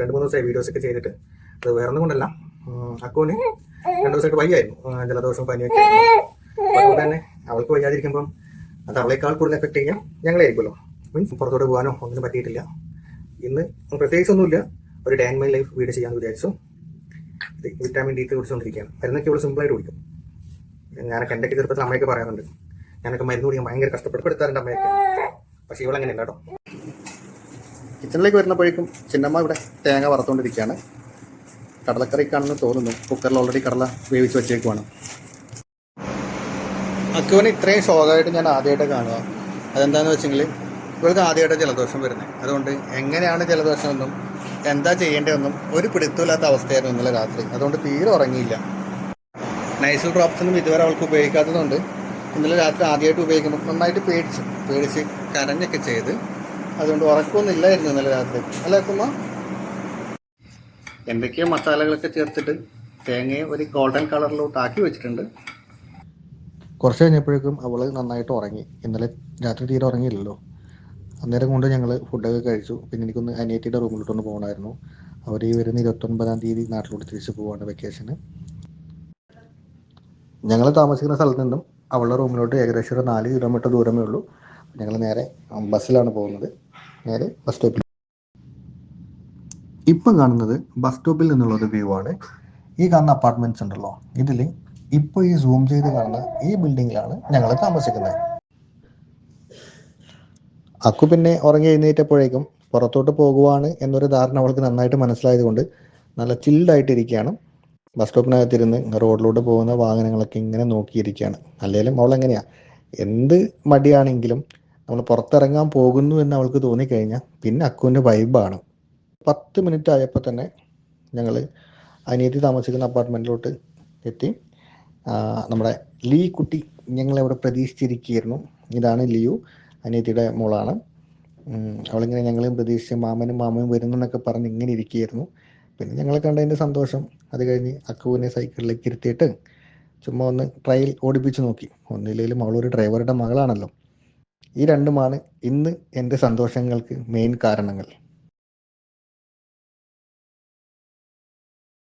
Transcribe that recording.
രണ്ട് മൂന്ന് ദിവസമായി വീഡിയോസ് ഒക്കെ ചെയ്തിട്ട്. അത് വേറെ ഒന്നും കൊണ്ടല്ല അക്കോന് രണ്ട് ദിവസമായിട്ട് വയ്യായിരുന്നു. ജലദോഷം പനിയൊക്കെ അതുകൊണ്ട് തന്നെ അവൾക്ക് വയ്യാതിരിക്കുമ്പം അത് അവളേക്കാൾ കൂടുതൽ എഫക്ട് ചെയ്യാം ഞങ്ങളായിരിക്കുമല്ലോ. മീൻസ് പുറത്തോട്ട് പോകാനോ ഒന്നിനും പറ്റിയിട്ടില്ല. ഇന്ന് പ്രത്യേകിച്ചൊന്നുമില്ല. ഒരു ഡേ മൈ ലൈഫ് വീഡിയോ ചെയ്യാമെന്ന് വിചാരിച്ചു. വിറ്റാമിൻ ഡി കുടിച്ചുകൊണ്ടിരിക്കുകയാണ് മരുന്നൊക്കെ സിമ്പിൾ സിമ്പിളായിട്ട് കുടിക്കും. ഞാനൊക്കെ എന്റെ ചെറുപ്പത്തിൽ അമ്മയൊക്കെ പറയാറുണ്ട്. ഞാനൊക്കെ മരുന്ന് കുടിക്കാൻ ഭയങ്കര കഷ്ടപ്പെടുത്താറുണ്ട് അമ്മയൊക്കെ. പക്ഷേ ഇവളെങ്ങനെയല്ല കേട്ടോ. കിച്ചണിലേക്ക് വരുന്നപ്പോഴേക്കും ചിന്നമ്മ ഇവിടെ തേങ്ങ വറുത്തുകൊണ്ടിരിക്കുകയാണ്. കടലക്കറിക്കാണെന്ന് തോന്നുന്നു. കുക്കറിൽ ഓൾറെഡി കടല വേവിച്ച് വെച്ചേക്കുവാണ്. അക്കുവിന് ഇത്രയും ഷോക്കായിട്ട് ഞാൻ ആദ്യമായിട്ട് കാണുക. അതെന്താണെന്ന് വെച്ചെങ്കിൽ ഇവൾക്ക് ആദ്യമായിട്ട് ജലദോഷം വരുന്നത്. അതുകൊണ്ട് എങ്ങനെയാണ് ജലദോഷം എന്നും എന്താ ചെയ്യേണ്ടതെന്നും ഒരു പിടുത്തമില്ലാത്ത അവസ്ഥയായിരുന്നു ഇന്നലെ രാത്രി. അതുകൊണ്ട് തീരെ ഉറങ്ങിയില്ല. നൈസൽ ഡ്രോപ്സൊന്നും ഇതുവരെ അവൾക്ക് ഉപയോഗിക്കാത്തതുകൊണ്ട് ഇന്നലെ രാത്രി ആദ്യമായിട്ട് ഉപയോഗിക്കുമ്പോൾ നന്നായിട്ട് പേടിച്ചു പേടിച്ച് കരഞ്ഞൊക്കെ ചെയ്ത് അതുകൊണ്ട് ഉറക്കമൊന്നും ഇല്ലായിരുന്നു ഇന്നലെ രാത്രി. അല്ല കുമ്മ എന്തൊക്കെയോ മസാലകളൊക്കെ ചേർത്തിട്ട് തേങ്ങയെ ഒരു ഗോൾഡൻ കളറിലോട്ട് ആക്കി വെച്ചിട്ടുണ്ട്. കുറച്ച് കഴിഞ്ഞപ്പോഴേക്കും അവൾ നന്നായിട്ട് ഉറങ്ങി. ഇന്നലെ രാത്രി തീരെ ഉറങ്ങിയില്ലല്ലോ. അന്നേരം കൊണ്ട് ഞങ്ങൾ ഫുഡൊക്കെ കഴിച്ചു. പിന്നെ എനിക്കൊന്ന് അനിയറ്റിയുടെ റൂമിലോട്ടൊന്ന് പോകണമായിരുന്നു. അവർ ഈ വരുന്ന ഇരുപത്തൊൻപതാം തീയതി നാട്ടിലോട്ട് തിരിച്ചു പോവാണ് വെക്കേഷന് ഞങ്ങൾ താമസിക്കുന്ന സ്ഥലത്ത് നിന്നും അവളുടെ റൂമിലോട്ട് ഏകദേശം ഒരു നാല് കിലോമീറ്റർ ദൂരമേ ഉള്ളൂ. ഞങ്ങൾ നേരെ ബസ്സിലാണ് പോകുന്നത്. നേരെ ബസ് സ്റ്റോപ്പിൽ ഇപ്പം കാണുന്നത് ബസ് സ്റ്റോപ്പിൽ നിന്നുള്ള ഒരു വ്യൂ ആണ്. ഈ കാണുന്ന അപ്പാർട്ട്മെന്റ്സ് ഉണ്ടല്ലോ. ഇതിൽ ഇപ്പോൾ ഈ സൂം ചെയ്ത് കാണുന്ന ഈ ബിൽഡിങ്ങിലാണ് ഞങ്ങൾ താമസിക്കുന്നത്. അക്കു പിന്നെ ഉറങ്ങി എഴുന്നേറ്റപ്പോഴേക്കും പുറത്തോട്ട് പോകുവാണ് എന്നൊരു ധാരണ അവൾക്ക് നന്നായിട്ട് മനസ്സിലായതുകൊണ്ട് നല്ല ചിൽഡായിട്ടിരിക്കുകയാണ് ബസ് സ്റ്റോപ്പിനകത്തിരുന്ന് റോഡിലൂടെ പോകുന്ന വാഹനങ്ങളൊക്കെ ഇങ്ങനെ നോക്കിയിരിക്കുകയാണ്. അല്ലെങ്കിലും അവൾ എങ്ങനെയാ? എന്ത് മടിയാണെങ്കിലും നമ്മൾ പുറത്തിറങ്ങാൻ പോകുന്നു എന്ന് അവൾക്ക് തോന്നിക്കഴിഞ്ഞാൽ പിന്നെ അക്കുവിന്റെ വൈബാണ് പത്ത് മിനിറ്റ് ആയപ്പോൾ തന്നെ ഞങ്ങൾ അനിയത്തി താമസിക്കുന്ന അപ്പാർട്ട്മെന്റിലോട്ട് എത്തി. നമ്മുടെ ലീ കുട്ടി ഞങ്ങളെ അവിടെ പ്രതീക്ഷിച്ചിരിക്കുകയായിരുന്നു. ഇതാണ് ലിയു അനിയത്തിയുടെ മോളാണ്. അവളിങ്ങനെ ഞങ്ങളെയും പ്രതീക്ഷിച്ച് മാമനും മാമയും വരുന്നു എന്നൊക്കെ പറഞ്ഞ് ഇങ്ങനെ ഇരിക്കുകയായിരുന്നു. പിന്നെ ഞങ്ങളെ കണ്ടതിന്റെ സന്തോഷം. അത് കഴിഞ്ഞ് അക്കുവിനെ സൈക്കിളിലേക്ക് ഇരുത്തിയിട്ട് ചുമ്മാ ഒന്ന് ട്രയൽ ഓടിപ്പിച്ച് നോക്കി. ഒന്നില്ലെങ്കിലും അവളൊരു ഡ്രൈവറുടെ മകളാണല്ലോ. ഈ രണ്ടുമാണ് ഇന്ന് എന്റെ സന്തോഷങ്ങൾക്ക് മെയിൻ കാരണങ്ങൾ.